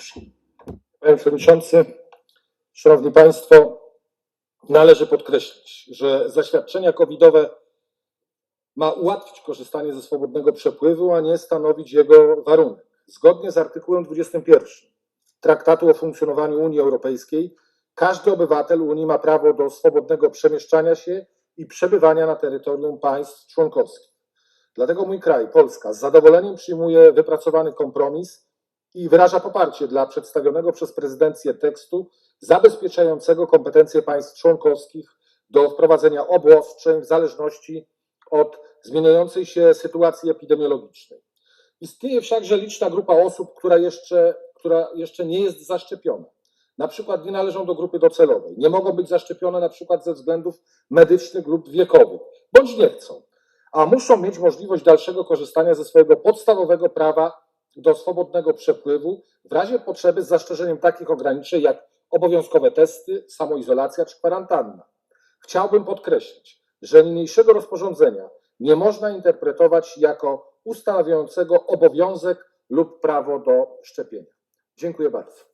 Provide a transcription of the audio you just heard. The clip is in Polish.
proszę. Panie Przewodniczący, Szanowni Państwo, należy podkreślić, że zaświadczenia covidowe ma ułatwić korzystanie ze swobodnego przepływu, a nie stanowić jego warunek. Zgodnie z artykułem 21 Traktatu o funkcjonowaniu Unii Europejskiej, każdy obywatel Unii ma prawo do swobodnego przemieszczania się i przebywania na terytorium państw członkowskich. Dlatego mój kraj, Polska, z zadowoleniem przyjmuje wypracowany kompromis i wyraża poparcie dla przedstawionego przez prezydencję tekstu zabezpieczającego kompetencje państw członkowskich do wprowadzenia obostrzeń w zależności od zmieniającej się sytuacji epidemiologicznej. Istnieje wszakże liczna grupa osób, która jeszcze, która jeszcze nie jest zaszczepiona. Na przykład nie należą do grupy docelowej, nie mogą być zaszczepione na przykład ze względów medycznych lub wiekowych, bądź nie chcą, a muszą mieć możliwość dalszego korzystania ze swojego podstawowego prawa do swobodnego przepływu w razie potrzeby z zastrzeżeniem takich ograniczeń jak obowiązkowe testy, samoizolacja czy kwarantanna. Chciałbym podkreślić, że niniejszego rozporządzenia nie można interpretować jako ustanawiającego obowiązek lub prawo do szczepienia. Dziękuję bardzo.